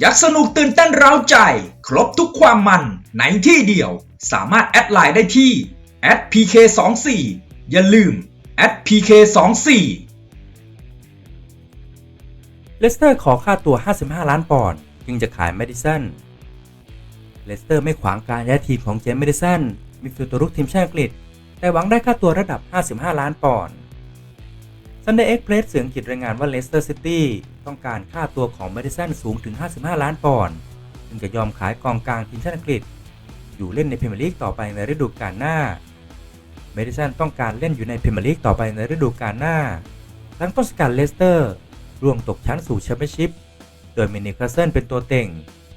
อยากสนุกตื่นเต้นเร้าใจ ครบทุกความมันในที่เดียว สามารถแอดไลน์ได้ที่ @pk24 อย่าลืม @pk24 เลสเตอร์ขอค่าตัว 55 ล้านปอนด์จึงจะขายแมดิสันเลสเตอร์ไม่ขวางการย้ายทีมของเจมส์แมดิสันมิดฟิลด์ตัวรุกทีมชาติอังกฤษ แต่หวังได้ค่าตัวระดับ 55 ล้านปอนด์ ซันเดย์เอ็กเพรสเสืออังกฤษรายงานว่าเลสเตอร์ซิตี้ต้องการค่าตัวของแมดิสันสูงถึง 55 ล้านปอนด์จึงจะยอมขายกองกลางทีมชาติอังกฤษ อยู่เล่นในพรีเมียร์ลีกต่อไปในฤดูกาลหน้า เมดิสันต้องการเล่นอยู่ในพรีเมียร์ลีกต่อไปในฤดูกาลหน้า ทั้งต้นสกัดเลสเตอร์ร่วงตกชั้นสู่แชมเปี้ยนชิพ โดยมีนิวคาเซิลเป็นตัวเต็ง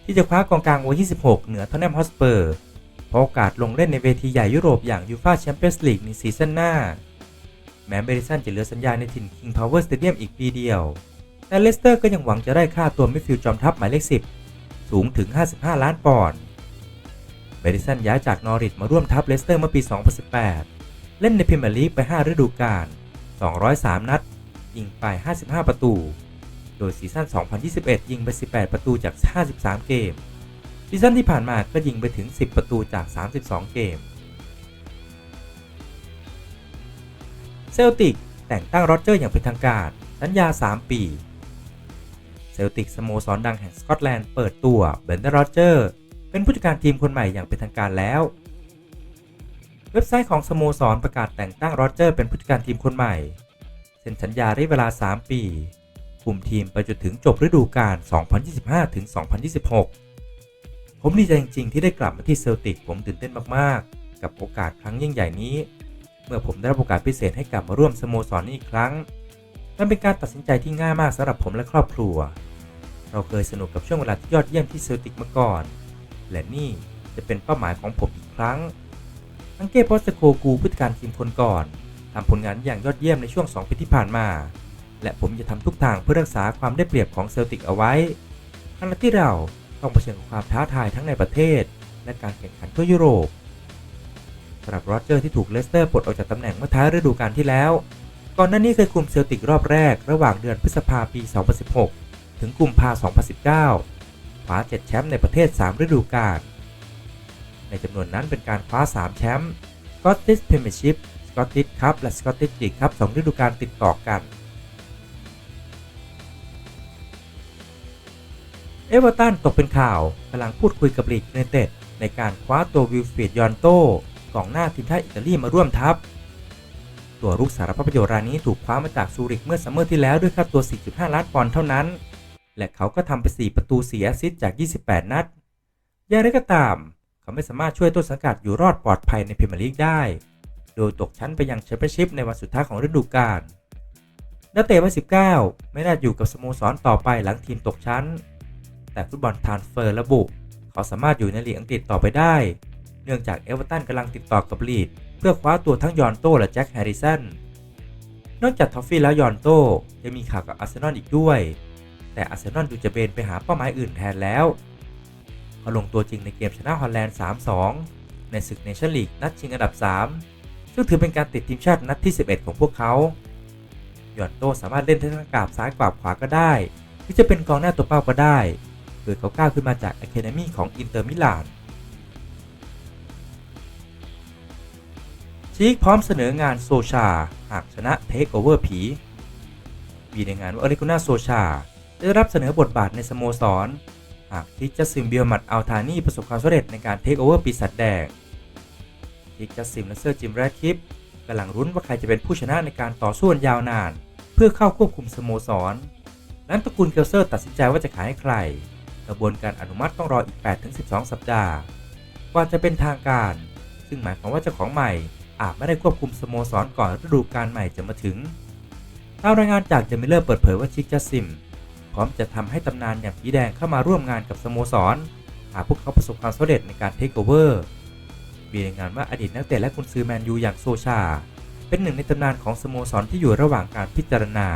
ที่จะคว้ากองกลางวัย26 เหนือทอนแนมฮอสเปอร์เพราะโอกาสลงเล่นในเวทีใหญ่ยุโรปอย่างยูฟาแชมเปี้ยนส์ลีกในซีซั่นหน้า แม้เบริสันจะเหลือสัญญาในถิ่น King Power Stadium อีกปีเดียว แต่เลสเตอร์ก็ยังหวังจะได้ค่าตัวมิดฟิลด์จอมทัพหมายเลข 10 สูงถึง 55 ล้านปอนด์ เบริสันย้ายจากนอริทมาร่วมทัพเลสเตอร์เมื่อปี 2018 เล่นในพรีเมียร์ลีกไป 5 ฤดูกาล 203 นัด ยิงไป 55 ประตู โดยซีซั่น 2021 ยิงไป 18 ประตูจาก 53 เกม ซีซั่นที่ผ่านมาก็ยิงไปถึง 10 ประตูจาก 32 เกม เซลติกแต่งตั้งโรเจอร์อย่างเป็นทางการ สัญญา 3 ปี เซลติกสโมสรดังแห่งสกอตแลนด์เปิดตัวเบนเดอร์โรเจอร์เป็นผู้จัดการทีมคนใหม่อย่างเป็นทางการแล้ว เว็บไซต์ของสโมสรประกาศแต่งตั้งโรเจอร์เป็นผู้จัดการทีมคนใหม่เซ็นสัญญาระยะเวลา 3 ปีคุมทีมไปจนถึงจบฤดูกาล 2025 ถึง 2026 ผมดีใจจริงๆ ที่ได้กลับมาที่เซลติก ผมตื่นเต้นมากๆ กับโอกาสครั้งยิ่งใหญ่นี้ เมื่อผมได้รับโอกาสพิเศษให้กลับมาร่วมสโมสรนี้อีกครั้ง มันเป็นการตัดสินใจที่ง่ายมากสำหรับผมและครอบครัว เราเคยสนุกกับช่วงเวลาที่ยอดเยี่ยมที่เซลติกมาก่อน และนี่จะเป็นเป้าหมายของผมอีกครั้ง อังเก้โพสโคกูผู้จัดการทีมคนก่อนทำผลงานอย่างยอดเยี่ยมในช่วง 2 ปีที่ผ่านมา และผมจะทำทุกทางเพื่อรักษาความได้เปรียบของเซลติกเอาไว้ขณะที่เราต้องเผชิญกับความท้าทายทั้งในประเทศ และการแข่งขันทั่วยุโรป สำหรับโรเจอร์ที่ถูกเลสเตอร์ปลดออกจากตำแหน่งเมื่อท้ายฤดูกาลที่แล้ว ก่อนหน้านี้เคยคุมเซลติกรอบแรกระหว่างเดือนพฤษภาปี 2016 ถึงกุมภา2019คว้า 7 แชมป์ในประเทศ 3 ฤดูกาล ในจำนวนนั้นเป็นการคว้า 3 แชมป์ Scottish Premiership Scottish Cup และ Scottish League Cup 2ฤดูกาลติดต่อกันเอเวอร์ตันตกเป็นข่าวกำลังพูดคุยกับลีดยูไนเต็ดในการคว้าตัววิลฟรีดยอนโต กองหน้าทีมชาติอิตาลีมาร่วมทัพ ตัวรุกสารภาพประโยชน์รายนี้ถูกคว้ามาจากซูริกเมื่อซัมเมอร์ที่แล้วด้วยค่าตัว 4.5 ล้านปอนด์เท่านั้น และเขาก็ทำไป 4 ประตูเสียซิสจาก 28 นัดอย่างไรก็ตาม เขาไม่สามารถช่วยต้นสังกัดอยู่รอดปลอดภัยในพรีเมียร์ลีกได้ โดยตกชั้นไปยังแชมเปี้ยนชิพในวันสุดท้ายของฤดูกาลนักเตะวัย19 ไม่น่าอยู่กับสโมสรต่อไปหลังทีมตกชั้น แต่ฟุตบอลทานเฟอร์ระบุ เขาสามารถอยู่ในลีกอังกฤษต่อไปได้ เนื่องจากเอเวอร์ตันกำลังติดต่อกับลีดเพื่อคว้าตัวทั้งยอนโตและแจ็คแฮร์ริสันนอกจากทอฟฟี่แล้วยอนโตยังมีข่าวกับอาร์เซนอลอีกด้วย แต่อาร์เซนอลดูจะเบนไปหาเป้าหมายอื่นแทนแล้วเขาลงตัวจริงในเกมชนะฮอลแลนด์ 3-2 ในศึกเนชั่นลีกนัดชิงอันดับ 3 ซึ่งถือเป็นการติดทีมชาตินัดที่ 11 ของพวกเขายอนโตสามารถเล่นทั้งกราบซ้ายกราบขวาก็ได้ หรือจะเป็นกองหน้าตัวเป้าก็ได้โดยเขาก้าวขึ้นมาจากอะคาเดมีของอินเตอร์มิลาน ชีกพร้อมเสนองานโซชา หากชนะเทคโอเวอร์ผีมีในงานว่าอริโกนาโซชา ได้รับเสนอบทบาทในสโมสร หากทิกจัสซิมเบียมัดอัลทานี่ประสบความสำเร็จในการเทคโอเวอร์ปีศาจแดงทิกจัสซิมและเซอร์จิมแรดคิปกำลังรุ้นว่าใครจะเป็นผู้ชนะในการต่อสู้ยาวนาน เพื่อเข้าควบคุมสโมสรหลังตระกูลเกลเซอร์ตัดสินใจว่าจะขายให้ใคร กระบวนการอนุมัติต้องรออีก 8-12 สัปดาห์ กว่าจะเป็นทางการ ซึ่งหมายความว่าเจ้าของใหม่ อาจไม่ได้ควบคุมสโมสรก่อนฤดูกาลใหม่จะมาถึงตามรายงานจากเจมิเลอร์เปิดเผยว่าชิกจัสซิม พร้อมจะทำให้ตำนานอย่างผีแดงเข้ามาร่วมงานกับสโมสร หากพวกเขาประสบความสำเร็จในการเทคโอเวอร์ มีรายงานว่าอดีตนักเตะและกุนซือแมนยูอย่างโซชา เป็นหนึ่งในตำนานของสโมสรที่อยู่ระหว่างการพิจารณา